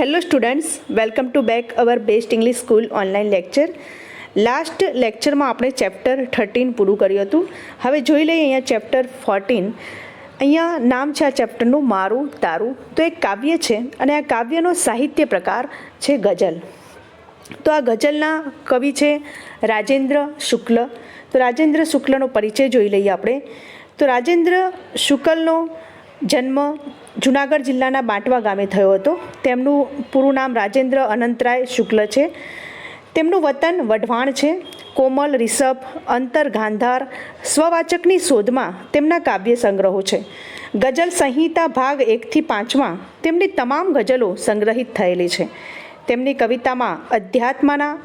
Hello students welcome to back our best English school online lecture last લેક્ચરમાં આપણે chapter thirteen પૂરું કર્યું હતું. હવે જોઈ લઈએ અહીંયા ચેપ્ટર ફોર્ટીન અહીંયા નામ છે આ ચેપ્ટરનું મારું, તારું. તો એક કાવ્ય છે અને આ કાવ્યનો સાહિત્ય પ્રકાર છે ગઝલ. તો આ ગઝલના કવિ છે રાજેન્દ્ર શુક્લ. તો રાજેન્દ્ર શુક્લનો પરિચય જોઈ લઈએ આપણે. તો રાજેન્દ્ર શુક્લનો જન્મ જુનાગઢ જિલ્લાના બાંટવા ગામે થયો હતો. તેમનું પૂરું નામ રાજેન્દ્ર અનંતરાય શુક્લ છે. તેમનું વતન વઢવાણ છે. કોમલ, રિષભ, અંતર, ગાંધાર સ્વવાચકની શોધમાં તેમના કાવ્ય સંગ્રહો છે. ગઝલ સંહિતા ભાગ એકથી પાંચમાં તેમની તમામ ગઝલો સંગ્રહિત થયેલી છે. તેમની કવિતામાં અધ્યાત્મના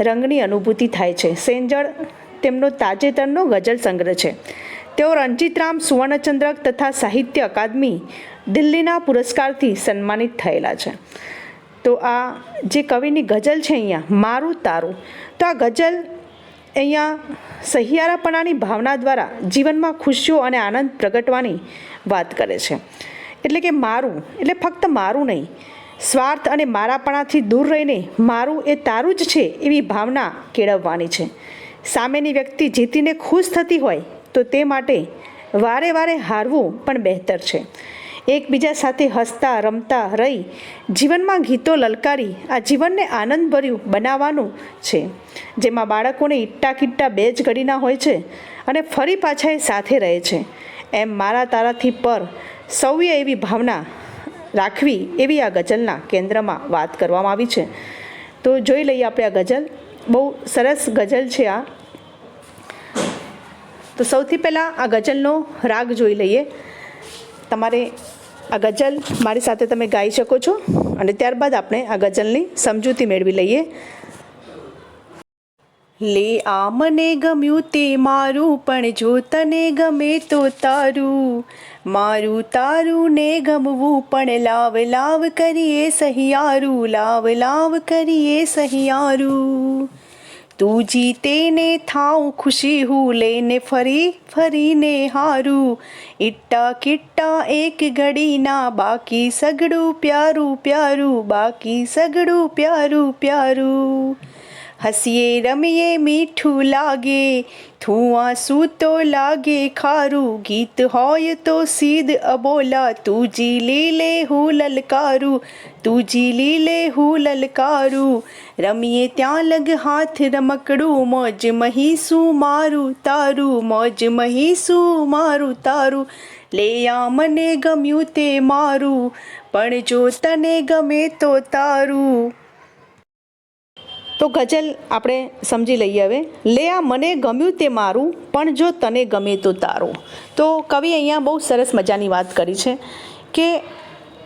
રંગની અનુભૂતિ થાય છે. સેંજળ તેમનો તાજેતરનો ગઝલ સંગ્રહ છે. તેઓ રણજીતરામ સુવર્ણચંદ્રક તથા સાહિત્ય અકાદમી દિલ્હીના પુરસ્કારથી સન્માનિત થયેલા છે. તો આ જે કવિની ગઝલ છે અહીંયા, મારું તારું, તો આ ગઝલ અહીંયા સહિયારાપણાની ભાવના દ્વારા જીવનમાં ખુશીઓ અને આનંદ પ્રગટવાની વાત કરે છે. એટલે કે મારું, એટલે ફક્ત મારું નહીં, સ્વાર્થ અને મારાપણાથી દૂર રહીને મારું એ તારું જ છે એવી ભાવના કેળવવાની છે. સામેની વ્યક્તિ જીતીને ખુશ થતી હોય તો તે માટે વારે વારે હારવું પણ બહેતર છે. એકબીજા સાથે હસતા, રમતા, રહી, જીવનમાં ગીતો લલકારી, આ જીવનને આનંદભર્યું બનાવવાનું છે. જેમાં બાળકોને ઈટ્ટા કિટ્ટા બે જ ઘડીના હોય છે અને ફરી પાછા એ સાથે રહે છે. એમ મારા તારાથી પર સૌએ એવી ભાવના રાખવી એવી આ ગઝલના કેન્દ્રમાં વાત કરવામાં આવી છે. તો જોઈ લઈએ આપણે આ ગઝલ. બહુ સરસ ગઝલ છે આ. તો સૌથી પહેલાં આ ગઝલનો રાગ જોઈ લઈએ. તમારે આ ગઝલ મારી સાથે તમે ગાઈ શકો છો અને ત્યારબાદ આપણે આ ગઝલની સમજૂતી મેળવી લઈએ. લે આ મને ગમ્યું તે મારું, પણ જો તને ગમે તો તારું. મારું તારું ને ગમવું, પણ લાવ લાવ કરીએ સહિયારું, લાવ લાવ કરીએ સહિયારું. તું જીતે ને થાઉં, ખુશી હું લેને ફરી, ફરીને હારું. ઇટ્ટા કિટ્ટા એક ઘડીના બાકી સગડું પ્યારું પ્યારું, બાકી સગડું પ્યારું પ્યારું. હસીએ રમીએ મીઠું લાગે થુઆ સૂતો લાગે ખારું ગીત હોય તો સીધ અબોલા તુજી લીલે હું લલકારું તુજી લીલે હું લલકારું રમીએ ત્યાં લગ હાથ રમકડું મોજ મહીસું મારું તારું મોજ મહીસું મારું તારું લે આ મને ગમ્યું તે મારું પણ જો તને ગમે તો તારું તો ગઝલ આપણે સમજી લઈએ હવે. લે આ મને ગમ્યું તે મારું, પણ જો તને ગમે તો તારું. તો કવિ અહીંયા બહુ સરસ મજાની વાત કરી છે કે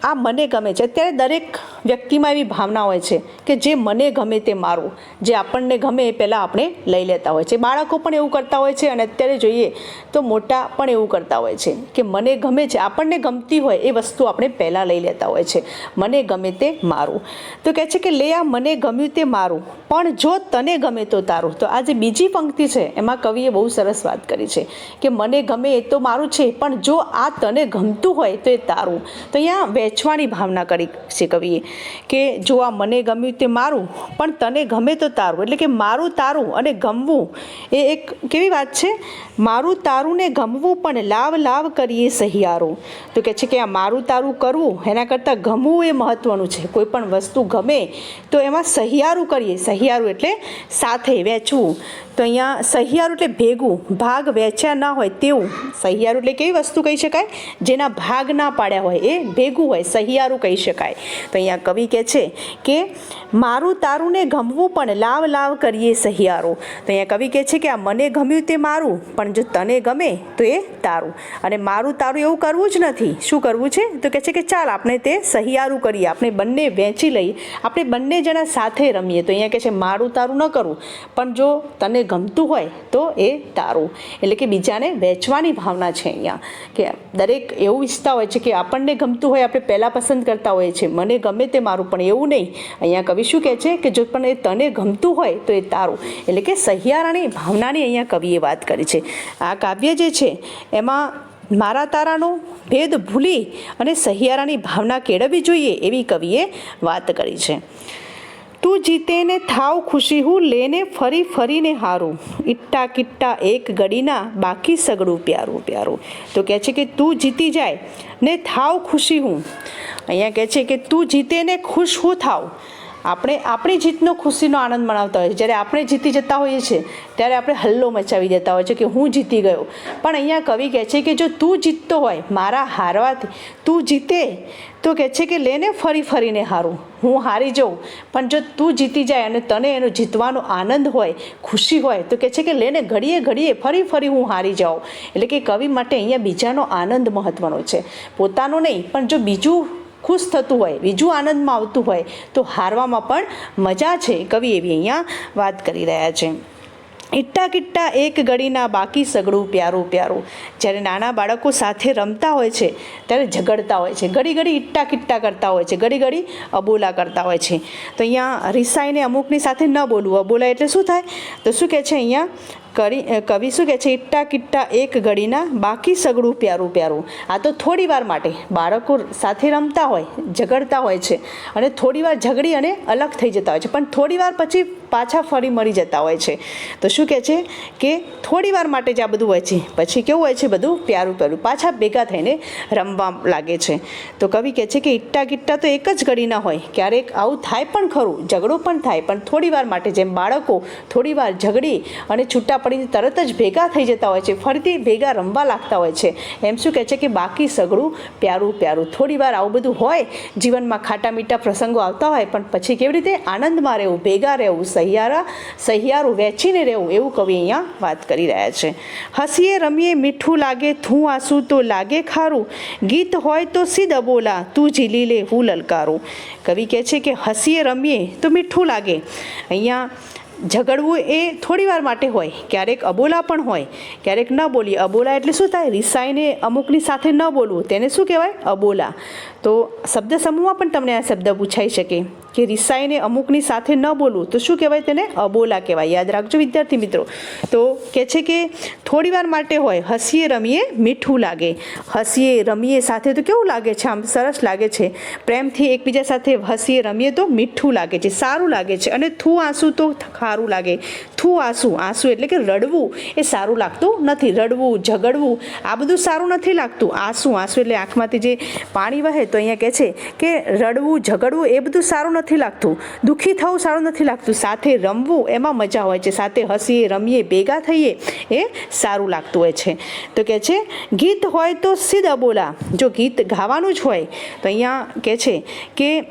આ મને ગમે છે. અત્યારે દરેક વ્યક્તિમાં એવી ભાવના હોય છે કે જે મને ગમે તે મારું. જે આપણને ગમે એ પહેલાં આપણે લઈ લેતા હોય છે. બાળકો પણ એવું કરતા હોય છે અને અત્યારે જોઈએ તો મોટા પણ એવું કરતા હોય છે કે મને ગમે છે, આપણને ગમતી હોય એ વસ્તુ આપણે પહેલાં લઈ લેતા હોય છે. મને ગમે તે મારું. તો કહે છે કે, લે આ મને ગમ્યું તે મારું. પણ જો તને ગમે તો તારું. તો આ જે બીજી પંક્તિ છે. એમાં કવિએ બહુ સરસ વાત કરી છે કે, મને ગમે એ તો મારું છે, પણ જો આ તને ગમતું હોય તો એ તારું. તો અહીંયા વેચવાની ભાવના કરી છે કવિએ. કે જો આ મને ગમ્યું તે મારું, પણ તને ગમે તો તારું. એટલે કે મારું તારું અને ગમવું એ એક કેવી વાત છે? મારું તારું ને ગમવું પણ લાવ લાવ કરીએ સહિયારો. તો કે છે કે આ મારું તારું કરવું, એના કરતાં ગમવું એ મહત્ત્વનું છે. કોઈ પણ વસ્તુ ગમે તો એમાં સહિયારું કરીએ. સહિયારું એટલે સાથે વેચવું. તો અહીંયા સહિયારું એટલે ભેગું. ભાગ વેચ્યા ન હોય તેવું. સહિયારું એટલે કેવી વસ્તુ કહી શકાય? જેના ભાગ ના પાડ્યા હોય. એ ભેગું હોય. સહિયારું કહી શકાય. તો અહીંયા કવિ કહે છે કે, મારું તારું ને ગમવું પણ લાવ લાવ કરીએ સહિયારો. તો અહીંયા કવિ કહે છે કે, આ મને ગમ્યું તે મારું, પણ જો તને ગમે તો એ તારું. અને મારું તારું એવું કરવું જ નથી. શું કરવું છે? તો કહે છે કે, ચાલ આપણે તે સહિયારું કરીએ, આપણે બંને વેચી લઈએ, આપણે બંને જણા સાથે રમીએ. તો અહીંયા કહે છે, મારું તારું ન કરવું પણ જો તને ગમતું હોય તો એ તારું. એટલે કે બીજાને વેચવાની ભાવના છે અહીંયા. કે દરેક એવું ઈચ્છતા હોય છે કે, આપણને ગમતું હોય, આપણે પહેલાં પસંદ કરતા હોઈએ છીએ. મને ગમે તે મારું પણ એવું નહીં. અહીંયા કવિ શું કહે છે કે જો પણ એ તને ગમતું હોય તો એ તારું. એટલે કે સહિયારાની ભાવનાની અહીંયા કવિએ વાત કરી છે. આ કાવ્ય જે છે, એમાં મારા તારાનો ભેદ ભૂલી અને સહિયારાની ભાવના કેળવવી જોઈએ એવી કવિએ વાત કરી છે. તું જીતે ને થાવ ખુશી, હું લેને ફરી ફરીને હારું. ઇટ્ટા કિટ્ટા એક ગડીના, બાકી સગડું પ્યારું પ્યારું. તો કહે છે કે તું જીતી જાય ને થાવ ખુશી હું. અહીંયા કહે છે કે તું જીતે ને ખુશ હું થાવ. આપણે આપણી જીતનો ખુશીનો આનંદ મનાવતા હોય છે જ્યારે આપણે જીતી જતા હોઈએ છીએ, ત્યારે આપણે હલ્લો મચાવી દેતા હોય છે કે હું જીતી ગયો. પણ અહીંયા કવિ કહે છે કે જો તું જીતતો હોય, મારા હારવાથી તું જીતે તો કહે છે કે લેને ફરી ફરીને હારું. હું હારી જાઉં. પણ જો તું જીતી જાય અને તને એનો જીતવાનો આનંદ હોય, ખુશી હોય, તો કહે છે કે લેને ઘડીએ ઘડીએ ફરી ફરી હું હારી જાઉં. એટલે કે કવિ માટે અહીંયા બીજાનો આનંદ મહત્વનો છે. પોતાનો નહીં, પણ જો બીજું ખુશ થતું હોય, બીજું આનંદમાં આવતું હોય, તો હારવામાં પણ મજા છે. કવિ એવી અહીંયા વાત કરી રહ્યા છે. ઇટ્ટા કિટ્ટા એક ગળીના બાકી સગડું પ્યારું પ્યારું. જ્યારે નાના બાળકો સાથે રમતા હોય છે, ત્યારે ઝઘડતા હોય છે. ઘડી ઘડી ઇટ્ટા કિટ્ટા કરતા હોય છે. ઘડી ઘડી અબોલા કરતા હોય છે. તો અહીંયા રિસાઈને અમુકની સાથે ન બોલવું. અબોલા એટલે શું થાય? તો શું કહે છે અહીંયા? કરી કવિ શું કહે છે? ઇટ્ટા કિટ્ટા એક ઘડીના બાકી સગડું પ્યારું પ્યારું. આ તો થોડી વાર માટે બાળકો સાથે રમતા હોય, ઝઘડતા હોય છે અને થોડી વાર ઝઘડી અને અલગ થઈ જતા હોય છે. પણ થોડી વાર પછી પાછા ફરી મળી જતા હોય છે. તો શું કહે છે? કે થોડી વાર માટે જ આ બધું હોય છે, પછી કેવું હોય છે બધું? પ્યારું પ્યારું. પાછા ભેગા થઈને રમવા લાગે છે. તો કવિ કહે છે કે ઇટ્ટા કિટ્ટા તો એક જ ઘડીના હોય. ક્યારેક આવું થાય પણ ખરું, ઝઘડો પણ થાય. પણ થોડી વાર માટે જેમ બાળકો થોડી વાર ઝઘડી અને છૂટા પડીને તરત જ ભેગા થઈ જતા હોય છે. ફરીથી ભેગા રમવા લાગતા હોય છે. એમ શું કહે છે કે બાકી સગડું પ્યારું પ્યારું. થોડી વાર આવું બધું હોય, જીવનમાં ખાટા મીઠા પ્રસંગો આવતા હોય, પણ પછી કેવી રીતે આનંદમાં રહેવું, ભેગા રહેવું, સહિયારા, સહિયારું વહેંચીને રહેવું, એવું કવિ અહીંયા વાત કરી રહ્યા છે. હસીએ, રમીએ, મીઠું લાગે, થું આંસુ તો લાગે ખારું. ગીત હોય તો સીધ બોલા, તું ઝીલી લે, હું લલકારું. કવિ કહે છે કે હસીએ, રમીએ તો મીઠું લાગે. અહીંયા ઝઘડવું એ થોડી વાર માટે હોય. ક્યારેક અબોલા પણ હોય. ક્યારેક ન બોલીએ. અબોલા એટલે શું થાય? રિસાઈને અમુકની સાથે ન બોલવું. તેને શું કહેવાય? અબોલા. તો શબ્દ સમૂહમાં પણ તમને આ શબ્દ પૂછાઈ શકે. કે રિસાઈને અમુકની સાથે ન બોલવું. તો શું કહેવાય તેને? અબોલા કહેવાય. યાદ રાખજો વિદ્યાર્થી મિત્રો. તો કહે છે કે થોડી વાર માટે હોય, હસીએ રમીએ, મીઠું લાગે. હસીએ રમીએ સાથે તો કેવું લાગે છે? આમ સરસ લાગે છે. પ્રેમથી એકબીજા સાથે હસીએ રમીએ તો મીઠું લાગે છે, સારું લાગે છે. અને થૂ આંસુ તો ખારું લાગે. થૂ આંસુ આંસુ એટલે કે રડવું, એ સારું લાગતું નથી. રડવું, ઝઘડવું, આ બધું સારું નથી લાગતું. આંસુ આંસુ એટલે આંખમાંથી જે પાણી વહે તો અહીંયા કહે છે કે રડવું, ઝઘડવું એ બધું સારું નથી લાગતું. દુઃખી થવું સારું નથી લાગતું. સાથે રમવું એમાં મજા હોય છે. સાથે હસીએ, રમીએ, ભેગા થઈએ એ સારું લાગતું હોય છે. તો કહે છે, ગીત હોય તો સીધા બોલા. જો ગીત ગાવાનું જ હોય, તો અહીંયા કહે છે કે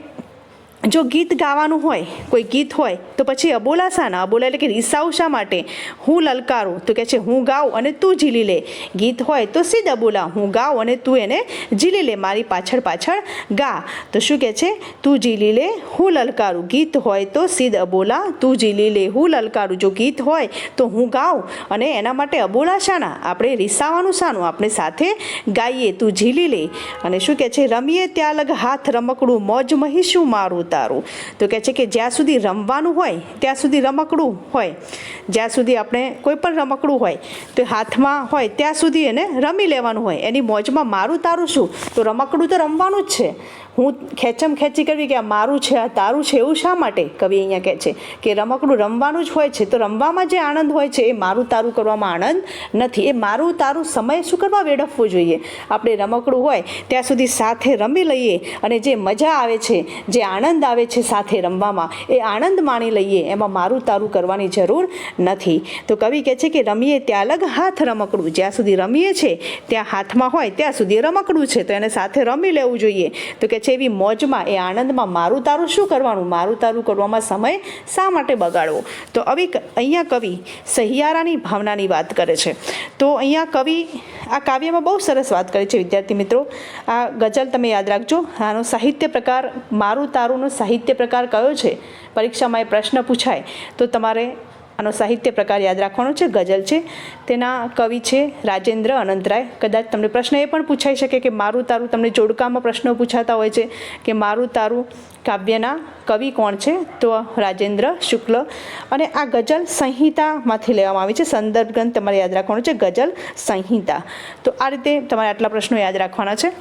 જો ગીત ગાવાનું હોય, કોઈ ગીત હોય, તો પછી અબોલા શાના અબોલા એટલે કે રિસાવ શા માટે? હું લલકારું, તો કહે છે, હું ગાઉં અને તું ઝીલી લે. ગીત હોય તો સીધ અબોલા, હું ગાઉં અને તું એને ઝીલી લે, મારી પાછળ પાછળ ગા. તો શું કહે છે? તું ઝીલી લે, હું લલકારું. ગીત હોય તો સીધ અબોલા, તું ઝીલી લે, હું લલકારું. જો ગીત હોય તો હું ગાઉં અને એના માટે અબોલા શાના. આપણે રિસાવાનું શાનું આપણે સાથે ગાઈએ, તું ઝીલી લે. અને શું કહે છે? રમીએ ત્યાં લગ હાથ રમકડું, મોજ મહીશું મારું. તારું તો કહે છે કે જ્યાં સુધી રમવાનું હોય, ત્યાં સુધી રમકડું હોય. જ્યાં સુધી આપણે કોઈ પણ રમકડું હોય, તો હાથમાં હોય, ત્યાં સુધી એને રમી લેવાનું હોય. એની મોજમાં મારું તારું શું? તો રમકડું તો રમવાનું જ છે. હું ખેંચમ ખેંચી કરવી કે આ મારું છે, આ તારું છે, એવું શા માટે? કવિ અહીંયા કહે છે કે રમકડું રમવાનું જ હોય છે, તો રમવામાં જે આનંદ હોય છે, એ મારું તારું કરવામાં આનંદ નથી. એ મારું તારું સમય શું કરવા વેડફવો જોઈએ? આપણે રમકડું હોય, ત્યાં સુધી સાથે રમી લઈએ અને જે મજા આવે છે, જે આનંદ આવે છે સાથે રમવામાં, એ આનંદ માણી લઈએ, એમાં મારું તારું કરવાની જરૂર નથી. તો કવિ કહે છે કે રમીએ ત્યાં અલગ હાથ રમકડું. જ્યાં સુધી રમીએ છે, ત્યાં હાથમાં હોય, ત્યાં સુધી રમકડું છે, તો એને સાથે રમી લેવું જોઈએ. તો કે એવી મોજમાં એ આનંદમાં મારું તારું શું કરવાનું? મારું તારું કરવામાં સમય શા માટે બગાડવો? તો હવે અહીંયા કવિ સહિયારાની ભાવનાની વાત કરે છે. તો અહીંયા કવિ આ કાવ્યમાં બહુ સરસ વાત કરી છે, વિદ્યાર્થી મિત્રો. આ ગઝલ તમે યાદ રાખજો. આનો સાહિત્ય પ્રકાર મારું તારુંનો સાહિત્ય પ્રકાર કયો છે? પરીક્ષામાં એ પ્રશ્ન પૂછાય. તો તમારે આનો સાહિત્ય પ્રકાર યાદ રાખવાનો છે, ગઝલ છે, તેના કવિ છે રાજેન્દ્ર અનંતરાય. કદાચ તમને પ્રશ્ન એ પણ પૂછાઈ શકે કે મારું તારું તમને જોડકામાં પ્રશ્નો પૂછાતા હોય છે કે મારું તારું કાવ્યના કવિ કોણ છે? તો રાજેન્દ્ર, શુક્લ અને આ ગઝલ સંહિતામાંથી લેવામાં આવી છે. સંદર્ભ ગ્રંથ તમારે યાદ રાખવાનો છે, ગઝલ સંહિતા. તો આ રીતે તમારે આટલા પ્રશ્નો યાદ રાખવાના છે.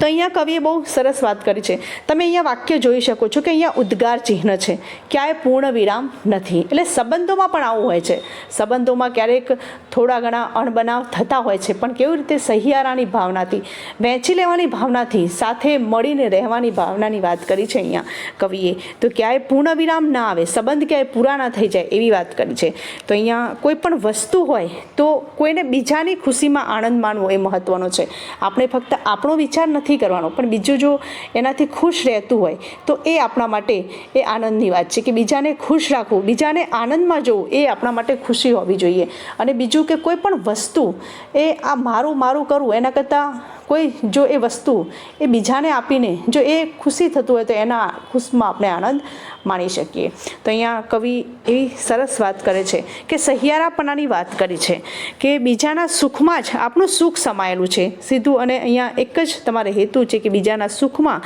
તો અહીંયા કવિએ બહુ સરસ વાત કરી છે. તમે અહીંયા વાક્ય જોઈ શકો છો કે અહીંયા ઉદ્ગાર ચિહ્ન છે. ક્યાંય પૂર્ણ વિરામ નથી. એટલે સંબંધોમાં પણ આવું હોય છે. સંબંધોમાં ક્યારેક થોડા ઘણા અણબનાવ થતા હોય છે, પણ કેવી રીતે સહિયારાની ભાવનાથી, વહેંચી લેવાની ભાવનાથી, સાથે મળીને રહેવાની ભાવનાની વાત કરી છે અહીંયા કવિએ. તો ક્યાંય પૂર્ણ વિરામ ના આવે, સંબંધ ક્યાંય પૂરા ના થઈ જાય એવી વાત કરી છે. તો અહીંયા કોઈ પણ વસ્તુ હોય, તો કોઈને બીજાની ખુશીમાં આનંદ માણવો એ મહત્ત્વનો છે. આપણે ફક્ત આપણો વિચાર નથી કરવાનો. પણ બીજું જો એનાથી ખુશ રહેતું હોય, તો એ આપણા માટે એ આનંદની વાત છે કે બીજાને ખુશ રાખવું, બીજાને આનંદમાં જવું, એ આપણા માટે ખુશી હોવી જોઈએ. અને બીજું કે કોઈ પણ વસ્તુ એ આ મારું મારું કરવું એના કરતાં કોઈ જો એ વસ્તુ એ બીજાને આપીને જો એ ખુશી થતું હોય તો એના ખુશમાં આપણે આનંદ માણી શકીએ. તો અહીંયા કવિ એવી સરસ વાત કરે છે કે સહિયારાપણાની વાત કરી છે કે બીજાના સુખમાં જ આપણું સુખ સમાયેલું છે. સીધું અને અહીંયા એક જ તમારે હેતુ છે કે બીજાના સુખમાં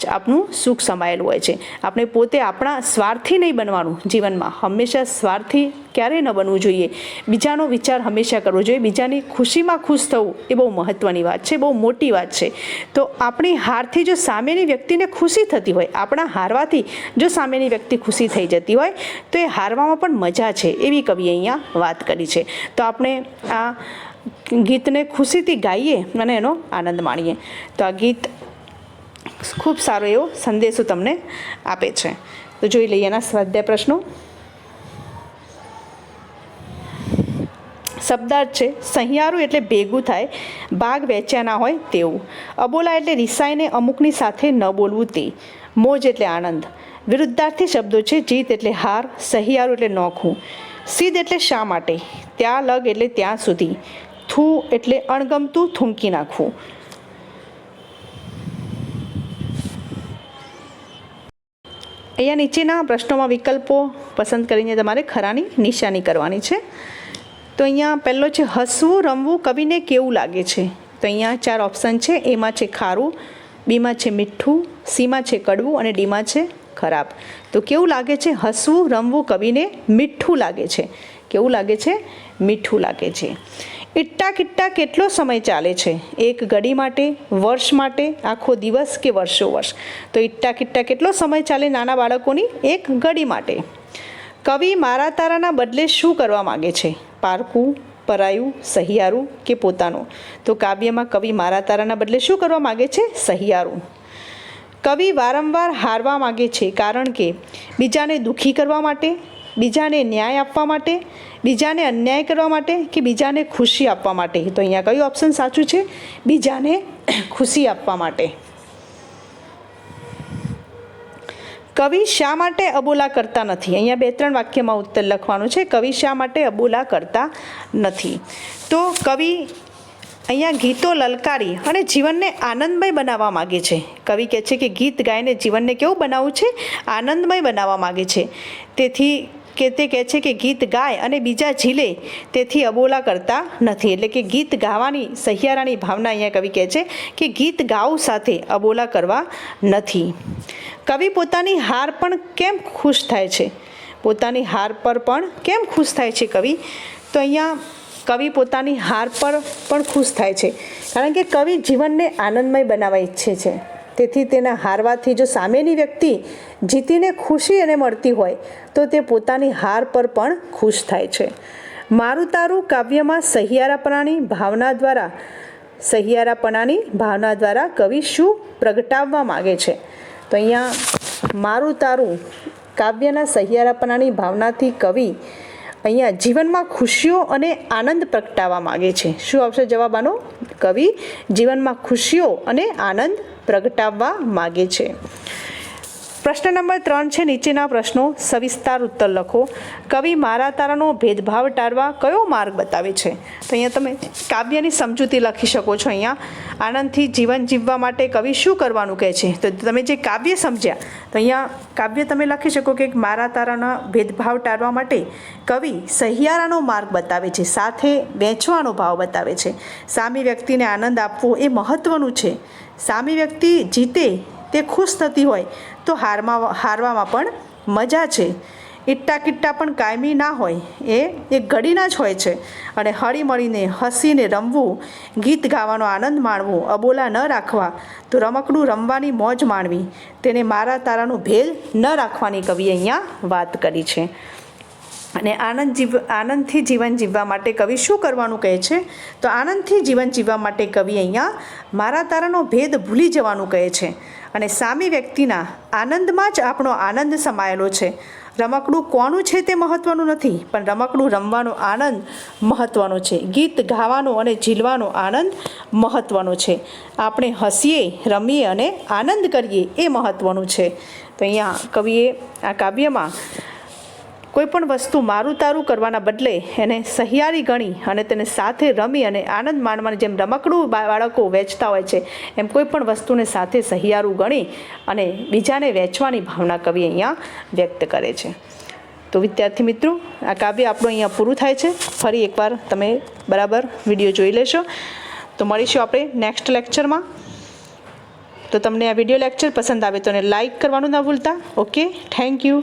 જ આપણું સુખ સમાયેલું હોય છે. આપણે પોતે આપણા સ્વાર્થી નહીં બનવાનું જીવનમાં. હંમેશા સ્વાર્થી ક્યારેય ન બનવું જોઈએ. બીજાનો વિચાર હંમેશા કરવો જોઈએ. બીજાની ખુશીમાં ખુશ થવું એ બહુ મહત્ત્વની વાત છે. બહુ મોટી વાત છે. તો આપણી હારથી જો સામેની વ્યક્તિને ખુશી થતી હોય, આપણા હારવાથી જો સામેની વ્યક્તિ ખુશી થઈ જતી હોય, તો એ હારવામાં પણ મજા છે એવી કવિએ અહીંયા વાત કરી છે. તો આપણે આ ગીતને ખુશીથી ગાઈએ અને એનો આનંદ માણીએ. તો આ ગીત ખૂબ સારો એવો સંદેશો તમને આપે છે. તો જોઈ લઈએ એના સ્વાધ્યાય પ્રશ્નો. શબ્દાર્થ છે, સહિયારું એટલે ભેગું થાય ભાગ વેચ્યા ના હોય તેવું. અબોલા એટલે રિસાઈને અમુકની સાથે ન બોલવું તે. મોજ એટલે આનંદ. વિરુદ્ધાર્થી શબ્દો છે, જીત એટલે હાર, સહિયારું એટલે નોખું. સીધ એટલે શા માટે? ત્યાં લગ એટલે ત્યાં સુધી. થૂ એટલે અણગમતું થૂંકી નાખવું. અહીંયા નીચેના પ્રશ્નોમાં વિકલ્પો પસંદ કરીને તમારે ખરાની નિશાની કરવાની છે. તો અહીંયા પહેલો છે, હસવું, રમવું, કવિને કેવું લાગે છે? તો અહીંયા ચાર ઓપ્શન છે, એમાં છે ખારું, બીમાં છે મીઠું, સીમાં છે કડવું અને ડીમાં છે ખરાબ. તો કેવું લાગે છે? હસવું, રમવું, કવિને મીઠું લાગે છે. કેવું લાગે છે? મીઠું લાગે છે. ઇટ્ટા કિટ્ટા કેટલો સમય ચાલે છે? એક ઘડી માટે, વર્ષ માટે, આખો દિવસ કે વર્ષો વર્ષ તો ઇટ્ટા કિટ્ટા કેટલો સમય ચાલે નાના બાળકોની? એક ઘડી માટે. કવિ મારા તારાના બદલે શું કરવા માગે છે? પારકું પરાયું, સહિયારું કે પોતાનું? તો કાવ્યમાં કવિ મારા તારાના બદલે શું કરવા માગે છે? સહિયારું. કવિ વારંવાર હારવા માગે છે કારણ કે બીજાને દુઃખી કરવા માટે, બીજાને ન્યાય આપવા માટે, બીજાને અન્યાય કરવા માટે કે બીજાને ખુશી આપવા માટે? તો અહીંયા કયું ઓપ્શન સાચું છે? બીજાને ખુશી આપવા માટે. કવિ શા માટે અબોલા કરતા નથી? અહીંયા બે ત્રણ વાક્યમાં ઉત્તર લખવાનું છે, કવિ શા માટે અબોલા કરતા નથી? તો કવિ અહીંયા ગીતો લલકારી અને જીવનને આનંદમય બનાવવા માગે છે. કવિ કહે છે કે ગીત ગાઈને જીવનને કેવું બનાવવું છે? આનંદમય બનાવવા માગે છે. તેથી કે તે કહે છે કે ગીત ગાય અને બીજા ઝીલે, તેથી અબોલા કરતા નથી. એટલે કે ગીત ગાવાની સહિયારાની ભાવના અહીંયા કવિ કહે છે કે ગીત ગાવું સાથે અબોલા કરવા નથી. કવિ પોતાની હાર પણ કેમ ખુશ થાય છે? પોતાની હાર પર પણ કેમ ખુશ થાય છે કવિ? તો અહીંયા કવિ પોતાની હાર પર પણ ખુશ થાય છે. કારણ કે કવિ જીવનને આનંદમય બનાવવા ઈચ્છે છે. તેથી તેના હારવાથી જો સામેની વ્યક્તિ જીતીને ખુશી એને મળતી હોય, તો તે પોતાની હાર પર પણ ખુશ થાય છે. મારું તારું કાવ્યમાં સહિયારાપણાની ભાવના દ્વારા, સહિયારાપણાની ભાવના દ્વારા કવિ શું પ્રગટાવવા માગે છે? તો અહીંયા મારું તારું કાવ્યના સહિયારાપણાની ભાવનાથી કવિ અહીંયા જીવનમાં ખુશીઓ અને આનંદ પ્રગટાવવા માગે છે. શું આવશે જવાબ આનો? કવિ જીવનમાં ખુશીઓ અને આનંદ પ્રગટાવવા માગે છે. પ્રશ્ન નંબર ત્રણ છે, નીચેના પ્રશ્નો. સવિસ્તાર ઉત્તર લખો. કવિ મારા તારાનો ભેદભાવ ટાળવા કયો માર્ગ બતાવે છે? તો અહીંયા તમે કાવ્યની સમજૂતી લખી શકો છો અહીંયા. આનંદથી જીવન જીવવા માટે કવિ શું કરવાનું કહે છે? તો તમે જે કાવ્ય સમજ્યા, તો અહીંયા કાવ્ય તમે લખી શકો કે મારા તારાના ભેદભાવ ટાળવા માટે કવિ સહિયારાનો માર્ગ બતાવે છે, સાથે વેચવાનો ભાવ બતાવે છે. સામી વ્યક્તિને આનંદ આપવો એ મહત્ત્વનું છે. સામી વ્યક્તિ જીતે તે ખુશ થતી હોય તો હારમાં હારવામાં પણ મજા છે. ઇટ્ટા કિટ્ટા પણ કાયમી ના હોય, એ એક ઘડીના જ હોય છે. અને હળીમળીને હસીને રમવું, ગીત ગાવાનો આનંદ માણવો, અબોલા ન રાખવા, તો રમકડું રમવાની મોજ માણવી, તેને મારા તારાનું ભેદ ન રાખવાની કવિએ અહીંયા વાત કરી છે. અને આનંદ જીવ, આનંદથી જીવન જીવવા માટે કવિ શું કરવાનું કહે છે? તો આનંદથી જીવન જીવવા માટે કવિ અહીંયા મારા તારાનો ભેદ ભૂલી જવાનું કહે છે. અને સામી વ્યક્તિના આનંદમાં જ આપણો આનંદ સમાયેલો છે. રમકડું કોનું છે તે મહત્ત્વનું નથી, પણ રમકડું રમવાનો આનંદ મહત્ત્વનો છે. ગીત ગાવાનો અને ઝીલવાનો આનંદ મહત્ત્વનો છે. આપણે હસીએ, રમીએ અને આનંદ કરીએ એ મહત્ત્વનું છે. તો અહીંયા કવિએ આ કાવ્યમાં કોઈ પણ વસ્તુ મારું તારું કરવાના બદલે એને સહિયારી ગણી અને તેને સાથે રમી અને આનંદ માણવાની જેમ રમકડું બાળકો વેચતા હોય છે, એમ કોઈ પણ વસ્તુને સાથે સહિયારું ગણી અને બીજાને વેચવાની ભાવના કવિ અહીંયા વ્યક્ત કરે છે. તો વિદ્યાર્થી મિત્રો, આ કાવ્ય આપણું અહીંયા પૂરું થાય છે. ફરી એકવાર તમે બરાબર વીડિયો જોઈ લેશો. તો મળીશું આપણે નેક્સ્ટ લેક્ચરમાં. તો તમને આ વીડિયો લેક્ચર પસંદ આવે તો એને લાઈક કરવાનું ના ભૂલતા. ઓકે? Thank you.